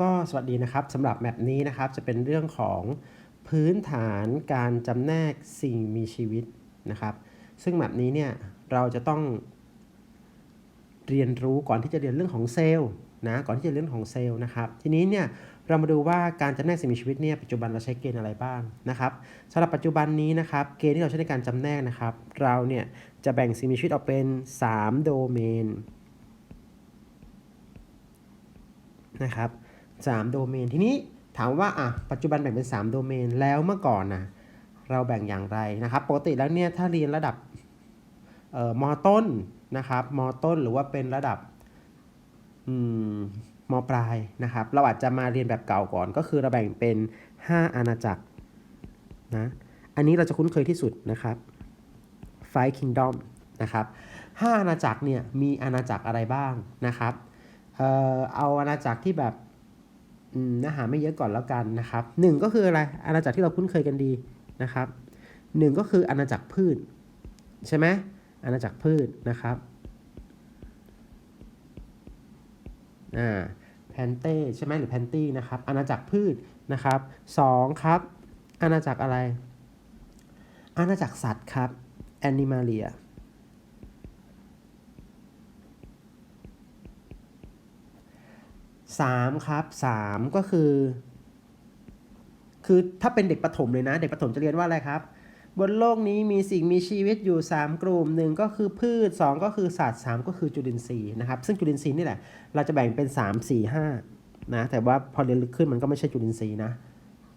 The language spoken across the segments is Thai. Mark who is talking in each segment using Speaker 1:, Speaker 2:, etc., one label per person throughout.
Speaker 1: ก็สวัสดีนะครับสำหรับแมปนี้นะครับจะเป็นเรื่องของพื้นฐานการจำแนกสิ่งมีชีวิตนะครับ ซึ่งแมปนี้เนี่ยเราจะต้องเรียนรู้ก่อนที่จะเรียนเรื่องของเซลล์นะก่อนที่จะเรียนเรื่องของเซลล์นะครับ ทีนี้เนี่ยเรามาดูว่าการจำแนกสิ่งมีชีวิตเนี่ยปัจจุบันเราใช้เกณฑ์อะไรบ้างนะครับสำหรับปัจจุบันนี้นะครับเกณฑ์ที่เราใช้ในการจำแนกนะครับ เราเนี่ยจะแบ่งสิ่งมีชีวิตออกเป็น 3 โดเมนนะครับ 3 โดเมน ทีนี้ถามว่าอะปัจจุบันแบ่งเป็น 3 โดเมน แล้วเมื่อก่อนนะเราแบ่งอย่างไรนะครับ ปกติแล้วเนี่ยถ้าเรียนระดับเอ่อมต้นนะครับมต้นหรือว่าเป็นระดับอืมมปลายนะครับ เราอาจจะมาเรียนแบบเก่าก่อน ก็คือเราแบ่งเป็น 5 อาณาจักรนะอันนี้เราจะคุ้นเคยที่สุดนะครับ Five Kingdom นะครับห้าอาณาจักรเนี่ยมีอาณาจักรอะไรบ้างนะครับเอ่อเอาอาณาจักรที่แบบ เนื้อหาไม่เยอะก่อนแล้วกันนะครับหนึ่งก็คืออะไรอาณาจักรที่เราคุ้นเคยกันดีนะครับหนึ่งก็คืออาณาจักรพืชใช่ไหมอาณาจักรพืชนะครับอ่าแพนเต้ใช่ไหมหรือแพนตี้นะครับอาณาจักรพืชนะครับสองครับอาณาจักรอะไร อาณาจักรสัตว์ครับแอนิมาเลีย สามครับสามก็คือ คือถ้าเป็นเด็กประถมเลยนะ เด็กประถมจะเรียนว่าอะไรครับ บนโลกนี้มีสิ่งมีชีวิตอยู่ 3 กลุ่มหนึ่งก็คือพืช 2 ก็คือสัตว์ 3 ก็คือจุลินทรีย์นะครับ ซึ่งจุลินทรีย์นี่แหละ เราจะแบ่งเป็น 3 4 5นะ แต่ว่าพอเรียนลึกขึ้นมันก็ไม่ใช่จุลินทรีย์นะ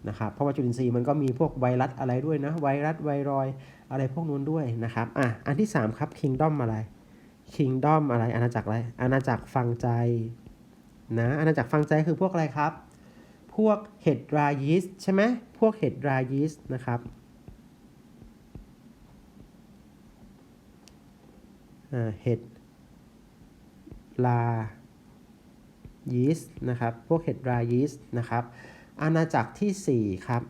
Speaker 1: นะครับ เพราะว่าจุลินทรีย์มันก็มีพวกไวรัสอะไรด้วยนะ ไวรัสไวรอยอะไรพวกนู้นด้วยนะครับ อะ อันที่ 3 ครับคิงดอมอะไรคิงดอมอะไร อาณาจักรอะไร อาณาจักรฟังใจ นะอาณาจักรฟังใจคือพวกอะไรครับ พวกเห็ดรายิสใช่ไหมพวกเห็ดรายิสนะครับเห็ดลายิสนะครับ พวกเห็ดรายิสนะครับ อาณาจักรที่ 4 ครับ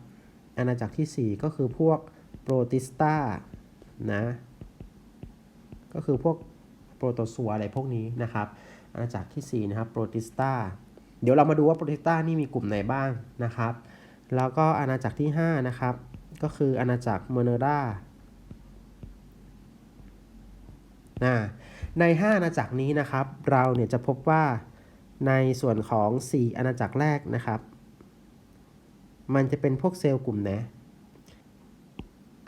Speaker 1: อาณาจักรที่ 4 ก็คือพวกโปรติสตานะ ก็คือพวกโปรโตซัวอะไรพวกนี้นะครับ อาณาจักรที่ 4 นะครับโปรติสตาเดี๋ยวเรามาดูว่าโปรติสตานี่มีกลุ่มไหนบ้างนะครับ แล้วก็อาณาจักรที่ 5 นะครับ ก็คืออาณาจักรเมเนรานะใน 5 อาณาจักรนี้นะครับ เราเนี่ยจะพบว่าในส่วนของ 4 อาณาจักรแรกนะครับ มันจะเป็นพวกเซลล์กลุ่มไหน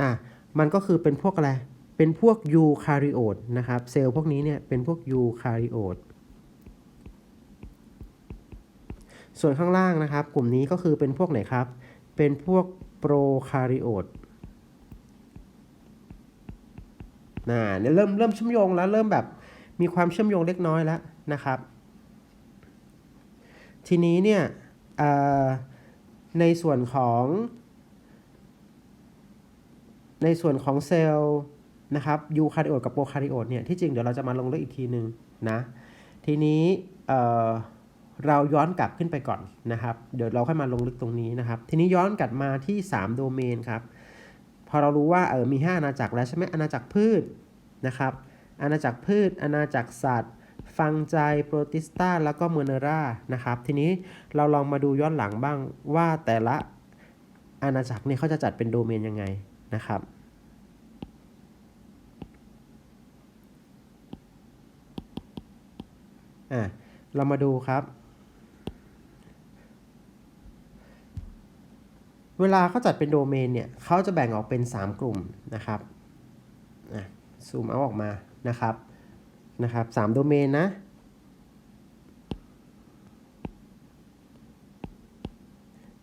Speaker 1: อะมันก็คือเป็นพวกอะไร เป็นพวกยูคาริโอตนะครับ เซลล์พวกนี้เนี่ยเป็นพวกยูคาริโอต ส่วนข้างล่างนะครับ กลุ่มนี้ก็คือเป็นพวกไหนครับ เป็นพวกโปรคาริโอตนะเนี่ยเริ่มเริ่มเชื่อมโยงแล้วเริ่มแบบมีความเชื่อมโยงเล็กน้อยแล้วนะครับ ทีนี้เนี่ยในส่วนของ ในส่วนของเซลล์นะครับยูคาริโอตกับโปรคาริโอตเนี่ยที่จริงเดี๋ยวเราจะมาลงลึกอีกทีหนึ่งนะ ทีนี้ เราย้อนกลับขึ้นไปก่อนนะครับ เดี๋ยวเราค่อยมาลงลึกตรงนี้นะครับ ทีนี้ย้อนกลับมาที่ 3 โดเมนครับ พอเรารู้ว่าเออมี 5 อาณาจักรแล้วใช่ไหมอาณาจักรพืชนะครับ อาณาจักรพืช อาณาจักรสัตว์ ฟังใจโปรติสตาแล้วก็เมเนรา นะครับ ทีนี้เราลองมาดูย้อนหลังบ้างว่าแต่ละอาณาจักรเนี่ยเขาจะจัดเป็นโดเมนยังไงนะครับอะเรามาดูครับ เวลาเขาจัดเป็นโดเมนเนี่ยเขาจะแบ่งออกเป็น 3 กลุ่มนะครับซูมเอาออกมานะครับนะครับสโดเมนนะ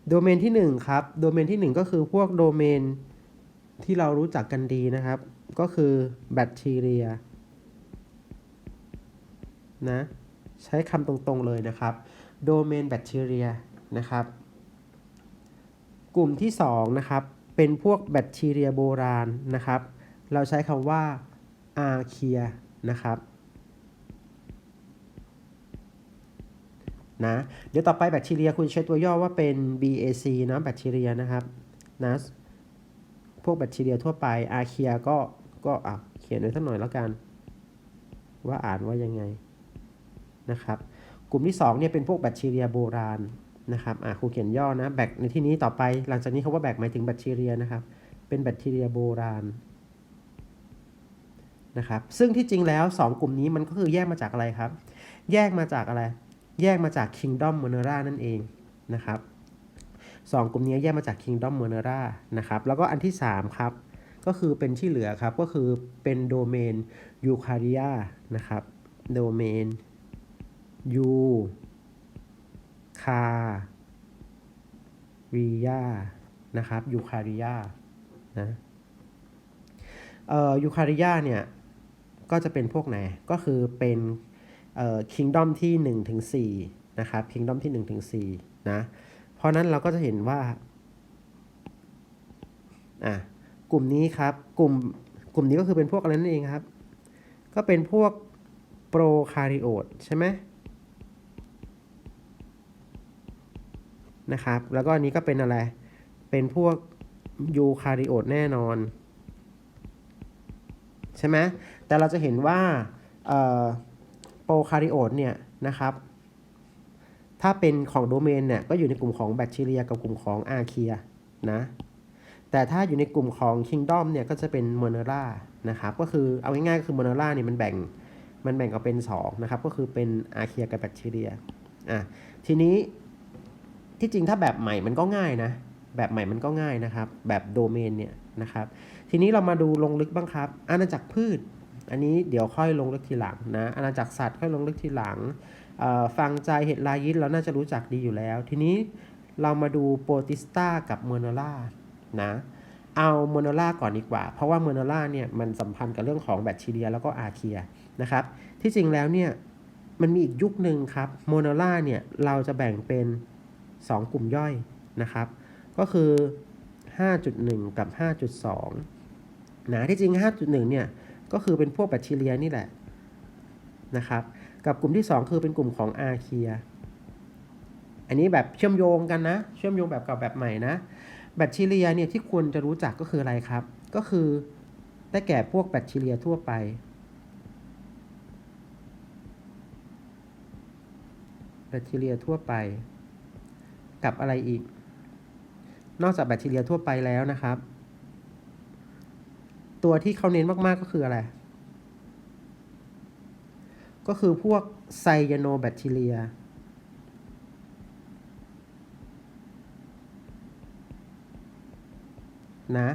Speaker 1: โดเมนที่ 1 ครับ โดเมนที่ 1 ก็คือพวกโดเมนที่เรารู้จักกันดีนะครับ ก็คือแบคทีเรียนะใช้คำตรงๆเลยนะครับ โดเมนแบคทีเรียนะครับ กลุ่มที่2นะครับเป็นพวกแบคทีเรียโบราณนะครับ เราใช้คำว่าอาเคียนะครับนะเดี๋ยวต่อไปแบคทีเรียคุณใช้ตัวย่อว่าเป็น BAC นะแบคทีเรียนะครับนะพวกแบคทีเรียทั่วไปอาเคียก็ก็อะเขียนไว้สักหน่อยแล้วกัน ว่าอ่านว่ายังไงนะครับ กลุ่มที่2เนี่ยเป็นพวกแบคทีเรียโบราณ นะครับอะครูเขียนย่อนะแบคในที่นี้ต่อไปหลังจากนี้เขาว่าแบคหมายถึงแบคทีเรียนะครับ เป็นแบคทีเรียโบราณนะครับซึ่งที่จริงแล้ว 2 กลุ่มนี้มันก็คือแยกมาจากอะไรครับ แยกมาจากอะไร แยกมาจาก Kingdom m o n e r a นั่นเองนะครับสองกลุ่มนี้แยกมาจาก Kingdom m o n e r a นะครับแล้วก็อันที่ 3 ครับ ก็คือเป็นที่เหลือครับ ก็คือเป็นโดเมนยูคาริอานะครับโดเมนยู คาริยานะครับยูคาริยานะเอ่อยูคาริยาเนี่ยก็จะเป็นพวกไหนก็คือเป็นเอ่อคิงดอมที่1ถึง4นะครับคิงดอมที่1ถึง4นะเพราะนั้นเราก็จะเห็นว่าอะกลุ่มนี้ครับกลุ่มกลุ่มนี้ก็คือเป็นพวกอะไรนั่นเองครับ ก็เป็นพวกโปรคาริโอตใช่ไหม นะครับ แล้วก็อันนี้ก็เป็นอะไร เป็นพวกยูคาริโอตแน่นอน ใช่ไหมแต่เราจะเห็นว่าโปรคาริโอตเนี่ยนะครับ ถ้าเป็นของโดเมนเนี่ยก็อยู่ในกลุ่มของแบคทีเรียกับกลุ่มของอาเคียนะ แต่ถ้าอยู่ในกลุ่มของ Kingdom เนี่ยก็จะเป็นโมเนรานะครับ ก็คือเอาง่ายๆก็คือโมเนราเนี่ยมันแบ่งมันแบ่งออกเป็น2นะครับ ก็คือเป็นอาเคียกับแบคทีเรีย อะ ทีนี้ ที่จริงถ้าแบบใหม่มันก็ง่ายนะ แบบใหม่มันก็ง่ายนะครับ แบบโดเมนเนี่ยนะครับ ทีนี้เรามาดูลงลึกบ้างครับ อาณาจักรพืช อันนี้เดี๋ยวค่อยลงลึกทีหลังนะ อาณาจักรสัตว์ค่อยลงลึกทีหลัง ฟังใจเห็ดลายิสเราน่าจะรู้จักดีอยู่แล้ว ทีนี้เรามาดูโปรติสตากับเมอร์โนล่านะ เอาเมอร์โนล่าก่อนดีกว่า เพราะว่าเมอร์โนล่าเนี่ยมันสัมพันธ์กับเรื่องของแบคทีเรียแล้วก็อาเคียนะครับ ที่จริงแล้วเนี่ยมันมีอีกยุคหนึ่งครับโมโนล่าเนี่ยเราจะแบ่งเป็น 2 กลุ่มย่อยนะครับ ก็คือ 5.1 กับ 5.2 นะที่จริง 5.1 เนี่ยก็คือเป็นพวกแบคทีเรียนี่แหละนะครับ กับกลุ่มที่ 2 คือเป็นกลุ่มของอาเคีย อันนี้แบบเชื่อมโยงกันนะ เชื่อมโยงแบบเก่าแบบใหม่นะ แบคทีเรียเนี่ยที่ควรจะรู้จักก็คืออะไรครับ ก็คือได้แก่พวกแบคทีเรียทั่วไปแบคทีเรียทั่วไป กับอะไรอีก นอกจากแบคทีเรียทั่วไปแล้วนะครับ ตัวที่เขาเน้นมากๆก็คืออะไร ก็คือพวกไซยาโนแบคทีเรียนะ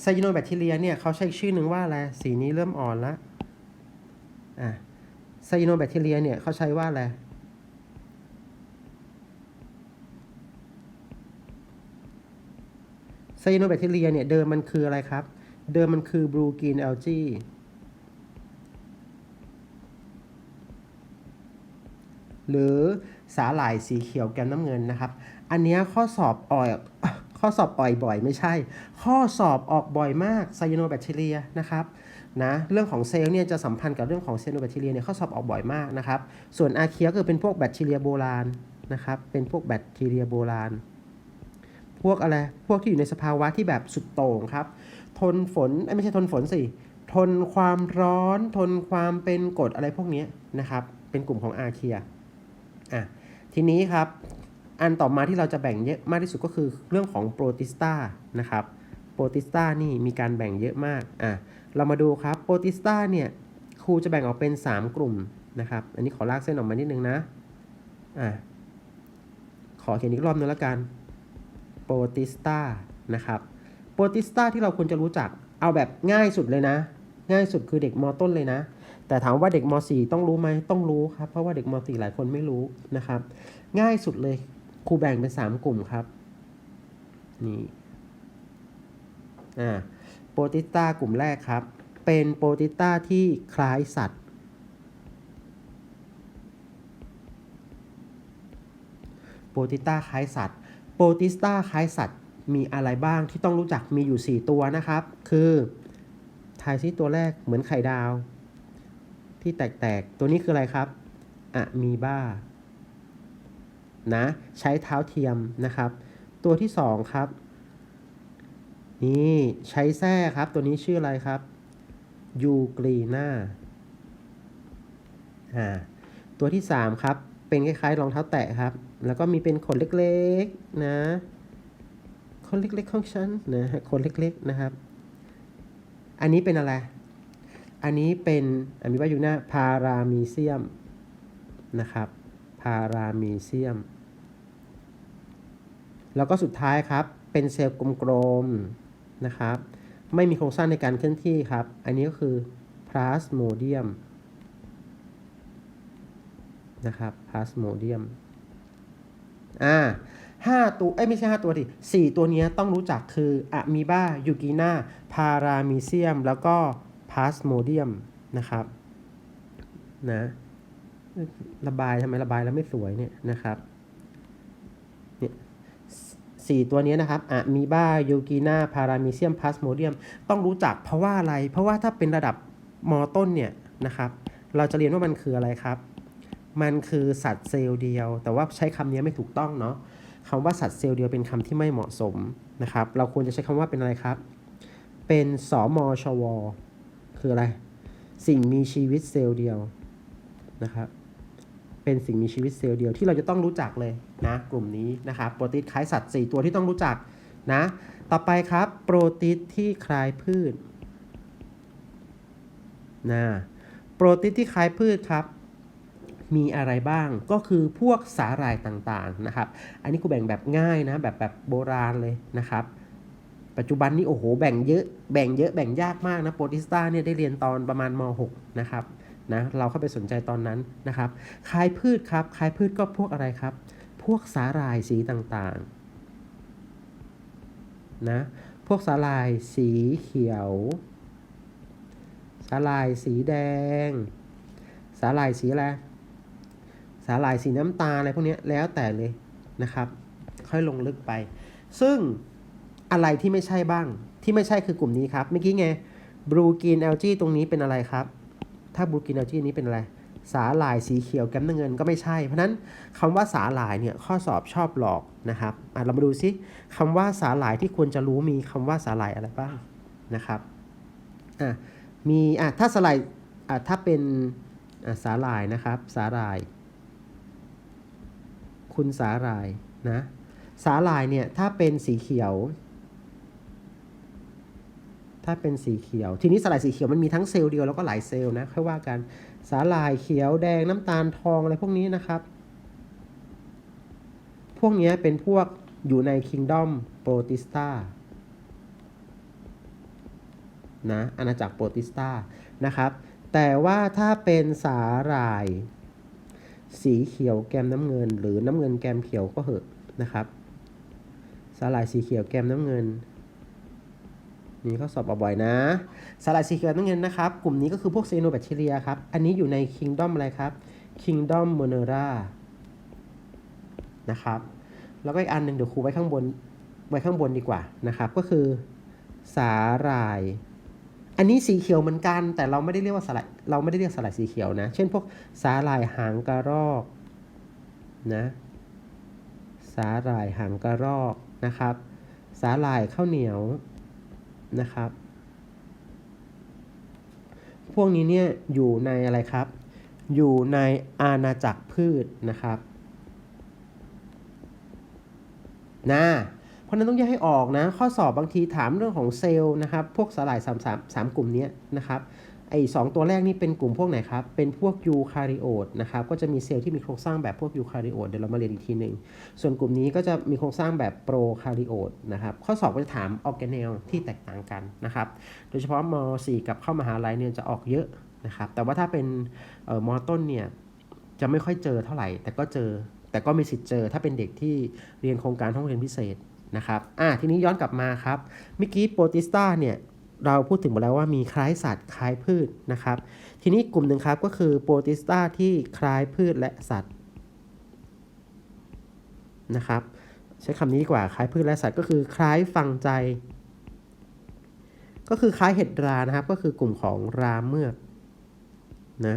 Speaker 1: ไซยาโนแบคทีเรียเนี่ยเขาใช้ชื่อหนึ่งว่าอะไร สีนี้เริ่มอ่อนล้วอะไซยาโนแบคทีเรียเนี่ยเขาใช้ว่าอะไร ซยาโนแบคทีเรียเนี่ยเดิมมันคืออะไรครับ เดิมมันคือบลูกินแอลจีหรือสาหร่ายสีเขียวแก้มน้ำเงินนะครับ อันนี้ข้อสอบอ่อยข้อสอบอ่อยบ่อยไม่ใช่ ข้อสอบออกบ่อยมากไซยาโนแบคทีเรียนะครับนะเรื่องของเซลล์เนี่ยจะสัมพันธ์กับเรื่องของเซลล์แบคทีเรียเนี่ยข้อสอบออกบ่อยมากนะครับ ส่วนอาเคียก็เป็นพวกแบคทีเรียโบราณนะครับเป็นพวกแบคทีเรียโบราณ วกอะไรพวกที่อยู่ในสภาวะที่แบบสุดโต่งครับ ทนฝนไม่ใช่ทนฝนสิทนความร้อน ทนความเป็นกรดอะไรพวกนี้นะครับ เป็นกลุ่มของอาเคียอะทีนี้ครับอันต่อมาที่เราจะแบ่งเยอะมากที่สุดก็คือเรื่องของโปรติสตานะครับโปรติสตานี่มีการแบ่งเยอะมากอะเรามาดูครับโปรติสตาเนี่ยครูจะแบ่งออกเป็น 3 กลุ่มนะครับ อันนี้ขอลากเส้นออกมานิดนึงนะอะขอเขียนอีกรอบนึงแล้วกัน โปรติสตานะครับโปรติสตาที่เราควรจะรู้จักเอาแบบง่ายสุดเลยนะ ง่ายสุดคือเด็กมต้นเลยนะ แต่ถามว่าเด็กม .4 ต้องรู้ไหมต้องรู้ครับเพราะว่าเด็กม .4 หลายคนไม่รู้นะครับ ง่ายสุดเลยครูแบ่งเป็น 3 กลุ่มครับนี่อ่าโปรติสตากลุ่มแรกครับ เป็นโปรติสตาที่คล้ายสัตว์โปรติสตาคล้ายสัตว์ โปรติสตาคล้ายสัตว์มีอะไรบ้างที่ต้องรู้จักมีอยู่ 4 ตัวนะครับ คือทายซิตัวแรกเหมือนไข่ดาว ที่แตกๆ ตัวนี้คืออะไรครับอะมีบ้า นะ ใช้เท้าเทียมนะครับ ตัวที่ 2 ครับ นี่ใช้แส้ครับ ตัวนี้ชื่ออะไรครับยูกรีนาอ่าตัวที่ 3 ครับ เป็นคล้ายๆรองเท้าแตะครับ แล้วก็มีเป็นขนเล็กๆนะขนเล็กๆของฉันนะขนเล็กๆนะครับ อันนี้เป็นอะไร อันนี้เป็นอะมิบายูนาพารามีเซียมนะครับพารามีเซียม แล้วก็สุดท้ายครับเป็นเซลล์กลมๆนะครับ ไม่มีโครงสร้างในการเคลื่อนที่ครับ อันนี้ก็คือพลาสโมเดียมนะครับพลาสโมเดียม อ่าห้าตัวเอ้ยไม่ใช่ห้าตัวดิสี่ตัวนี้ต้องรู้จักคืออะมีบายูกินาพารามีเซียม แล้วก็พลาสโมเดียมนะครับนะระบายทำไมระบายแล้วไม่สวยเนี่ยนะครับเนี่ยสี่ตัวนี้นะครับอะมีบายูกินาพารามีเซียมพลาสโมเดียม ต้องรู้จักเพราะว่าอะไร เพราะว่าถ้าเป็นระดับมต้นเนี่ยนะครับ เราจะเรียนว่ามันคืออะไรครับ มันคือสัตว์เซลล์เดียว แต่ว่าใช้คำนี้ไม่ถูกต้องเนาะคำว่าสัตว์เซลล์เดียวเป็นคำที่ไม่เหมาะสมนะครับ เราควรจะใช้คำว่าเป็นอะไรครับ เป็นสมชว คืออะไร สิ่งมีชีวิตเซลล์เดียวนะครับเป็นสิ่งมีชีวิตเซลล์เดียวที่เราจะต้องรู้จักเลยนะกลุ่มนี้นะครับโปรตีนคล้ายสัตว์ 4 ตัวที่ต้องรู้จักนะต่อไปครับโปรตีนที่คล้ายพืชนะโปรตีนที่คล้ายพืชครับ มีอะไรบ้าง ก็คือพวกสาหร่ายต่างๆนะครับ อันนี้กูแบ่งแบบง่ายนะแบบแบบโบราณเลยนะครับ ปัจจุบันนี้โอ้โหแบ่งเยอะแบ่งเยอะแบ่งยากมากนะโปรติสตาเนี่ยได้เรียนตอนประมาณม .6 นะครับนะเราเข้าไปสนใจตอนนั้นนะครับคลายพืชครับคลายพืชก็พวกอะไรครับ พวกสาหร่ายสีต่างๆนะพวกสาหร่ายสีเขียว สาหร่ายสีแดง สาหร่ายสีอะไร สาหร่ายสีน้ำตาลอะไรพวกนี้แล้วแต่เลยนะครับ ค่อยลงลึกไป ซึ่งอะไรที่ไม่ใช่บ้างที่ไม่ใช่คือกลุ่มนี้ครับเมื่อกี้ไงบลูกินแอลจีตรงนี้เป็นอะไรครับ ถ้าบลูกินแอลจีนี้เป็นอะไร สาหร่ายสีเขียวแก้มน้ำเงินก็ไม่ใช่ เพราะนั้นคำว่าสาหร่ายเนี่ยข้อสอบชอบหลอกนะครับอะเรามาดูซิคำว่าสาหร่ายที่ควรจะรู้มีคำว่าสาหร่ายอะไรบ้างนะครับอะมีอะถ้าสาหร่ายอะถ้าเป็นอะสาหร่ายนะครับ สาหร่าย คุณสาหร่ายนะสาหร่ายเนี่ยถ้าเป็นสีเขียว ถ้าเป็นสีเขียว ทีนี้สาหร่ายสีเขียวมันมีทั้งเซลล์เดียวแล้วก็หลายเซลล์นะค่อยว่ากันสาหร่ายเขียวแดงน้ำตาลทองอะไรพวกนี้นะครับ พวกนี้เป็นพวกอยู่ใน Kingdom Protista นะอาณาจักรโปรติสตานะครับ แต่ว่าถ้าเป็นสาหร่าย สีเขียวแกมน้ำเงิน หรือน้ำเงินแกมเขียวก็เหอะนะครับสาหร่ายสีเขียวแกมน้ำเงินนี่เขาสอบบ่อยๆนะสาหร่ายสีเขียวน้ำเงินนะครับ กลุ่มนี้ก็คือพวกเซโนแบคทีเรียครับ อันนี้อยู่ใน Kingdom อะไรครับ Kingdom Monera นะครับ แล้วก็อีกอันหนึ่งเดี๋ยวครูไว้ข้างบนไว้ข้างบนดีกว่านะครับ ก็คือสาหร่าย อันนี้สีเขียวเหมือนกัน แต่เราไม่ได้เรียกว่าสาหร่ายเราไม่ได้เรียกสาหร่ายสีเขียวนะ เช่นพวกสาหร่ายหางกระรอกนะสาหร่ายหางกระรอกนะครับ สาหร่ายข้าวเหนียวนะครับ พวกนี้เนี่ยอยู่ในอะไรครับ อยู่ในอาณาจักรพืชนะครับนะ เพราะนั้นต้องแยกให้ออกนะ ข้อสอบบางทีถามเรื่องของเซลล์นะครับ พวกสลาย3 3 3กลุ่มนี้นะครับ ไอ้สตัวแรกนี่เป็นกลุ่มพวกไหนครับ เป็นพวกยูคาริโอตนะครับ ก็จะมีเซลล์ที่มีโครงสร้างแบบพวกยูคาริโอตเดี๋ยวเรามาเรียนอีกทีหนึ่ง ส่วนกลุ่มนี้ก็จะมีโครงสร้างแบบโปรคาริโอตนะครับ ข้อสอบก็จะถามออร์แกเนลที่แตกต่างกันนะครับ โดยเฉพาะม .4 กับเข้ามหาลัยเนี่ยจะออกเยอะนะครับ แต่ว่าถ้าเป็นเอ่อมต้นเนี่ยจะไม่ค่อยเจอเท่าไหร่ แต่ก็เจอแต่ก็มีสิทธิ์เจอถ้าเป็นเด็กที่เรียนโครงการห้องเรียนพิเศษ นะครับอ่าทีนี้ย้อนกลับมาครับเมื่อกี้โปรติสตาเนี่ยเราพูดถึงหมดแล้วว่ามีคล้ายสัตว์คล้ายพืชนะครับ ทีนี้กลุ่มหนึ่งครับก็คือโปรติสตาที่คล้ายพืชและสัตว์นะครับ ใช้คำนี้ดีกว่าคล้ายพืชและสัตว์ก็คือคล้ายฟังใจ ก็คือคล้ายเห็ดรานะครับ ก็คือกลุ่มของราเมือกนะ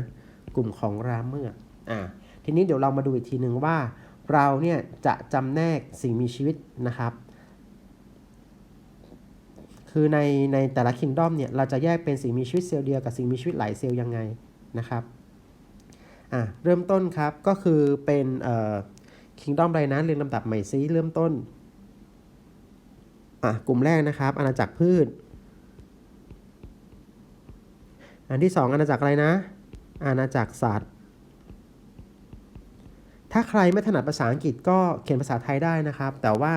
Speaker 1: กลุ่มของราเมือกอ่าทีนี้เดี๋ยวเรามาดูอีกทีหนึ่งว่า เราเนี่ยจะจำแนกสิ่งมีชีวิตนะครับ คือในในแต่ละคิงดอมเนี่ยเราจะแยกเป็นสิ่งมีชีวิตเซลล์เดียวกับสิ่งมีชีวิตหลายเซลล์ยังไงนะครับอะเริ่มต้นครับก็คือเป็นเอ่อ Kingdom อะไรนะเรียงลำดับใหม่ซิเริ่มต้นอะกลุ่มแรกนะครับ อาณาจักรพืช อันที่สองอาณาจักรอะไรนะ อาณาจักรสัตว์ ถ้าใครไม่ถนัดภาษาอังกฤษก็เขียนภาษาไทยได้นะครับ แต่ว่า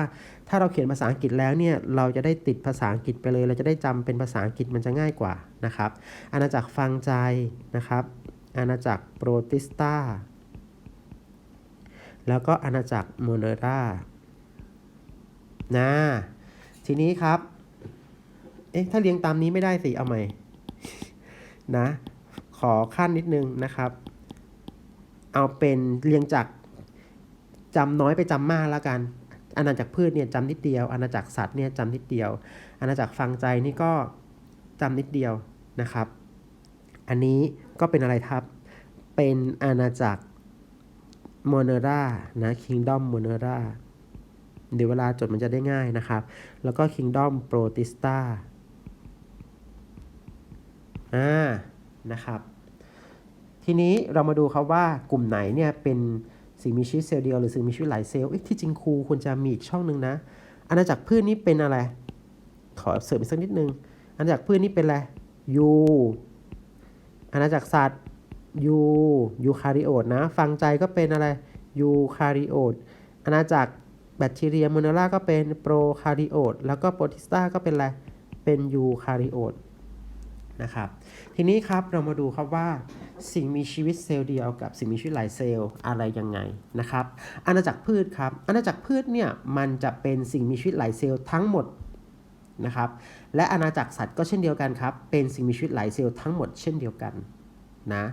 Speaker 1: ถ้าเราเขียนภาษาอังกฤษแล้วเนี่ยเราจะได้ติดภาษาอังกฤษไปเลย เราจะได้จำเป็นภาษาอังกฤษมันจะง่ายกว่านะครับ อาณาจักรฟังใจนะครับ อาณาจักรโปรติสตาแล้วก็อาณาจักรโมเนรานะทีนี้ครับ เอ๊ะถ้าเรียงตามนี้ไม่ได้สิ เอาใหม่ นะ ขอขั้นนิดนึงนะครับ เอาเป็นเรียงจาก จำน้อยไปจำมากแล้วกัน อาณาจักรพืชเนี่ยจำนิดเดียว อาณาจักรสัตว์เนี่ยจำนิดเดียว อาณาจักรฟังใจนี่ก็จำนิดเดียวนะครับ อันนี้ก็เป็นอะไรครับ เป็นอาณาจักรโมเนรานะ Kingdom โมเนราเดี๋ยวเวลาจดมันจะได้ง่ายนะครับ แล้วก็ Kingdom Protista อ่านะครับ ทีนี้เรามาดูครับว่ากลุ่มไหนเนี่ยเป็น สิ่งมีชีวิตเซลล์เดียวหรือสิ่งมีชีวิตหลายเซลล์เอ๊ะที่จริงครูควรจะมีอีกช่องหนึ่งนะอาณาจักรพืชนี่เป็นอะไร ขอเสริมอีกสักนิดนึงอาณาจักรพืชนี่เป็นอะไรยูอาณาจักรสัตว์ยูยูคาริโอตนะ ฟังใจก็เป็นอะไรยูคาริโอตอาณาจักรแบคทีเรียโมเนล่าก็เป็นโปรคาริโอตแล้วก็โปรติสตาก็เป็นอะไรเป็นยูคาริโอต นะครับ ทีนี้ครับเรามาดูครับว่า สิ่งมีชีวิตเซลล์เดียวกับสิ่งมีชีวิตหลายเซลล์อะไรยังไงนะครับอาณาจักรพืชครับอาณาจักรพืชเนี่ยมันจะเป็นสิ่งมีชีวิตหลายเซลล์ทั้งหมดนะครับ และอาณาจักรสัตว์ก็เช่นเดียวกันครับ เป็นสิ่งมีชีวิตหลายเซลล์ทั้งหมดเช่นเดียวกันนะ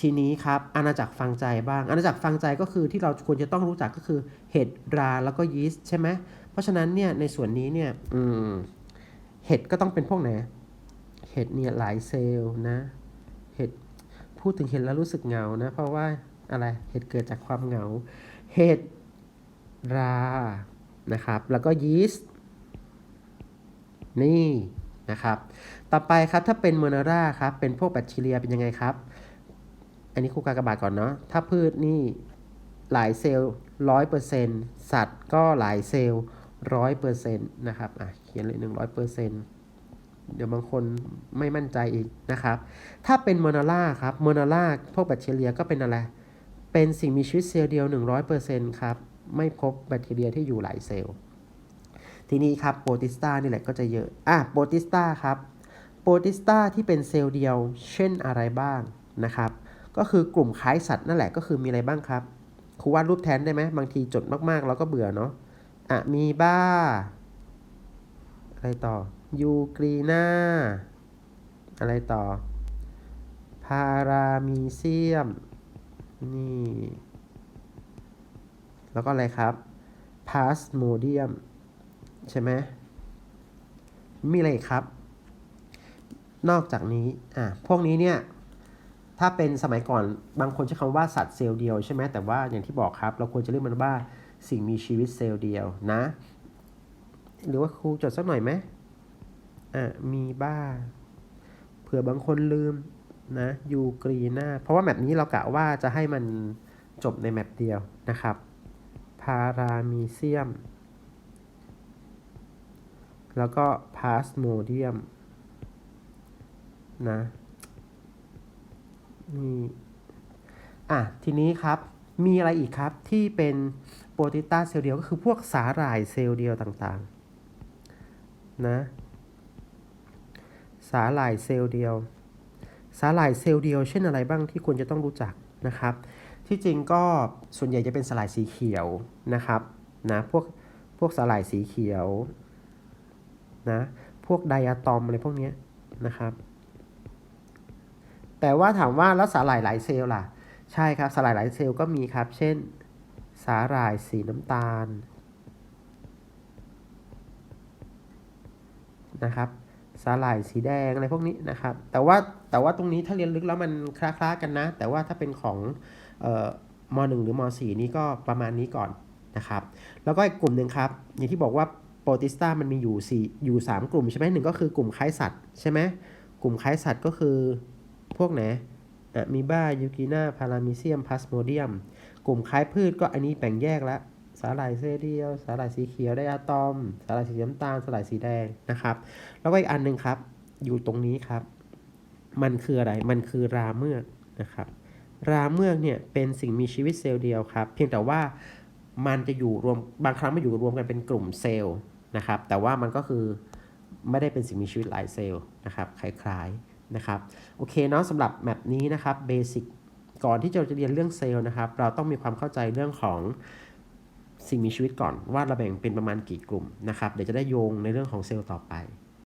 Speaker 1: ทีนี้ครับอาณาจักรฟังใจบ้าง อาณาจักรฟังใจก็คือที่เราควรจะต้องรู้จักก็คือเห็ดราแล้วก็ยีสต์ใช่ไหมเพราะฉะนั้นเนี่ยในส่วนนี้เนี่ยอืม เห็ดก็ต้องเป็นพวกไหน เห็ดเนี่ยหลายเซลล์นะ เห็ดพูดถึงเห็ดแล้วรู้สึกเหงานะ เพราะว่าอะไร เห็ดเกิดจากความเหงา เห็ดรา นะครับ แล้วก็ยีสต์นี่นะครับ ต่อไปครับถ้าเป็นเมอร์นาร่าครับ เป็นพวกแบคทีเรียเป็นยังไงครับ อันนี้ครูกากบาทก่อนเนาะ ถ้าพืชนี่หลายเซลล์ร้อยเปอร์เซ็นต์สัตว์ก็หลายเซลล์ ร้อยเปอร์เซ็นต์นะครับอะเขียนเลยหนึ่งร้อยเปอร์เซ็นต์เดี๋ยวบางคนไม่มั่นใจอีกนะครับ ถ้าเป็นโมนาล่าครับโมนาล่าพวกแบคทีเรียก็เป็นอะไร เป็นสิ่งมีชีวิตเซลล์เดียว 100%ครับ ไม่พบแบคทีเรียที่อยู่หลายเซลล์ ทีนี้ครับโปรติสตานี่แหละก็จะเยอะ อะโปรติสตาครับ โปรติสตาที่เป็นเซลล์เดียว เช่นอะไรบ้างนะครับ ก็คือกลุ่มคล้ายสัตว์นั่นแหละก็คือมีอะไรบ้างครับครูวาดรูปแทนได้ไหมบางทีจดมากๆ เราก็เบื่อเนาะ อะมีบ้า อะไรต่อ ยูกรีนาอะไรต่อ พารามีเซียม นี่ แล้วก็อะไรครับพาสโมเดียม ใช่ไหมมีอะไรครับ นอกจากนี้ อะ พวกนี้เนี่ย ถ้าเป็นสมัยก่อนบางคนใช้คำว่าสัตว์เซลล์เดียวใช่ไหมแต่ว่าอย่างที่บอกครับ เราควรจะเรียกมันว่า สิ่งมีชีวิตเซลล์เดียวนะ หรือว่าครูจดสักหน่อยไหมอะมีบ้าเผื่อบางคนลืมนะยูกรีนาเพราะว่าแมปนี้เรากะว่าจะให้มันจบในแมปเดียวนะครับ พารามีเซียม แล้วก็พาสโมเดียมนะนี่อะ ทีนี้ครับ มีอะไรอีกครับที่เป็น รติสตาเซลล์เดียวก็คือพวกสาหร่ายเซลล์เดียวต่างๆนะสาหร่ายเซลล์เดียว สาหร่ายเซลล์เดียว เช่นอะไรบ้างที่ควรจะต้องรู้จักนะครับ ที่จริงก็ส่วนใหญ่จะเป็นสาหร่ายสีเขียวนะครับนะพวกพวกสาหร่ายสีเขียวนะพวกไดอะตอมอะไรพวกนี้นะครับแต่ว่าถามว่าแล้วสาหร่ายหลายเซลล์ล่ะ ใช่ครับสาหร่ายหลายเซลล์ก็มีครับ เช่น สาหร่ายสีน้ำตาลนะครับสาหร่ายสีแดงอะไรพวกนี้นะครับ แต่ว่าแต่ว่าตรงนี้ถ้าเรียนลึกแล้วมันคล้าๆกันนะ แต่ว่าถ้าเป็นของออม .1 หรือม .4 นี่ก็ประมาณนี้ก่อนนะครับ แล้วก็อีกกลุ่มหนึ่งครับ อย่างที่บอกว่าโปรติสตามันมีอยู่สี่อยู่ 3 กลุ่มใช่ไหมหนึ่งก็คือกลุ่มคล้ายสัตว์ใช่ไหมกลุ่มคล้ายสัตว์ก็คือพวกไหน อะมีบายูกินาพารามิเซียมพลาสโมเดียม กลุ่มคล้ายพืชก็อันนี้แบ่งแยกแล้วสาหร่ายเซเดียวสาหร่ายสีเขียวไดอะตอม สาหร่ายสีน้ำตาล สาหร่ายสีแดงนะครับ แล้วก็อีกอันหนึ่งครับ อยู่ตรงนี้ครับ มันคืออะไร มันคือราเมือกนะครับ ราเมือกเนี่ยเป็นสิ่งมีชีวิตเซลล์เดียวครับ เพียงแต่ว่ามันจะอยู่รวม บางครั้งมันอยู่รวมกันเป็นกลุ่มเซลล์นะครับ แต่ว่ามันก็คือไม่ได้เป็นสิ่งมีชีวิตหลายเซลล์นะครับ คล้ายๆ นะครับโอเคเนาะสำหรับแมปนี้นะครับเบสิกก่อนที่เราจะเรียนเรื่องเซลล์นะครับ เราต้องมีความเข้าใจเรื่องของสิ่งมีชีวิตก่อนว่าเราแบ่งเป็นประมาณกี่กลุ่มนะครับ เดี๋ยวจะได้โยงในเรื่องของเซลล์ต่อไป